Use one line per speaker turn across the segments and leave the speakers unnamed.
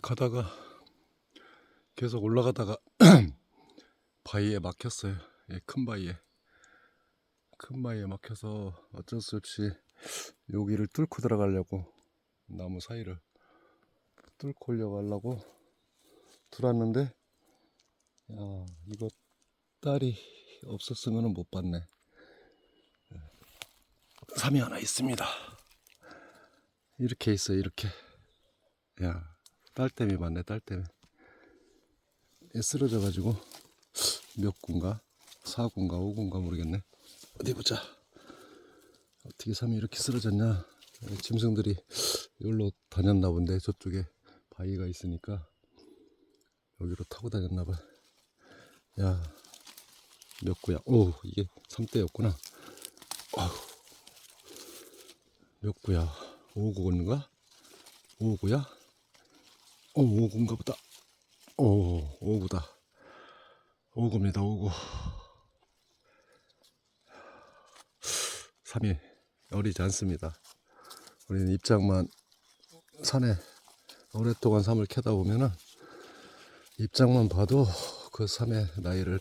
가다가 계속 올라가다가 바위에 막혔어요. 예, 큰 바위에. 큰 바위에 막혀서 어쩔 수 없이 여기를 뚫고 들어가려고 나무 사이를 뚫고 올려가려고 들어왔는데 야 이거 딸이 없었으면 못 봤네. 삼이 하나 있습니다. 이렇게 있어요 이렇게. 야, 딸 때문에 맞네, 딸 때문에. 얘 쓰러져 가지고, 몇 군가? 4군가, 5군가 모르겠네. 어디 보자. 어떻게 삼이 이렇게 쓰러졌냐. 짐승들이 여기로 다녔나 본데, 저쪽에 바위가 있으니까, 여기로 타고 다녔나 봐. 야, 몇 구야. 오, 이게 3대였구나. 아휴. 몇 구야. 5구인가? 5구야? 어, 오구인가 보다. 오, 오구다. 오구입니다, 오구. 3이 어리지 않습니다. 우리는 입장만 산에 오랫동안 삶을 캐다 보면은 입장만 봐도 그 삶의 나이를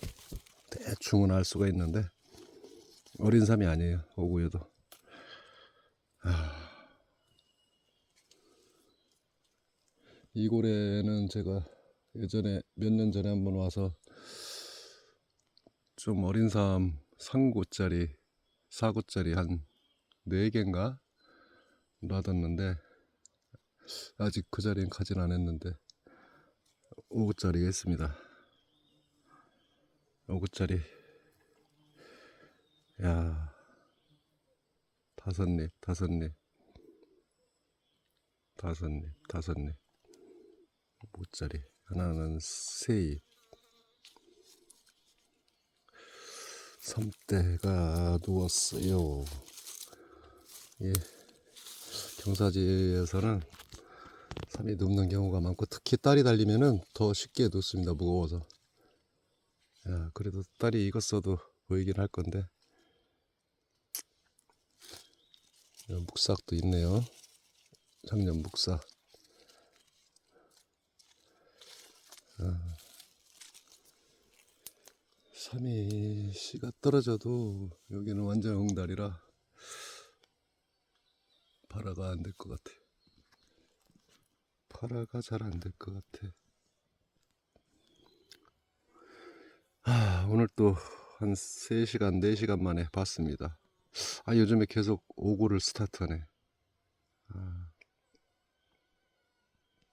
대충은 알 수가 있는데 어린 삶이 아니에요, 오구여도. 이 고래는 제가 예전에 몇 년 전에 한번 와서 좀 어린 삶 3구짜리 4구짜리 한 4개인가 놔뒀는데 아직 그 자리엔 가진 않았는데 5구짜리가 있습니다. 5구짜리. 야 다섯 잎 다섯 잎 다섯 잎 다섯 잎 모짜리 하나는 세잎 섬대가 누웠어요. 예. 경사지에서는 삼이 눕는 경우가 많고 특히 딸이 달리면은 더 쉽게 눕습니다 무거워서. 야 그래도 딸이 익었어도 보이긴 할 건데. 묵삭도 있네요. 작년 묵삭 삼이 씨가 떨어져도 여기는 완전 홍달이라 파라가 안 될 것 같아. 파라가 잘 안 될 것 같아. 아, 오늘 또 한 3시간, 4시간 만에 봤습니다. 아, 요즘에 계속 오구를 스타트하네.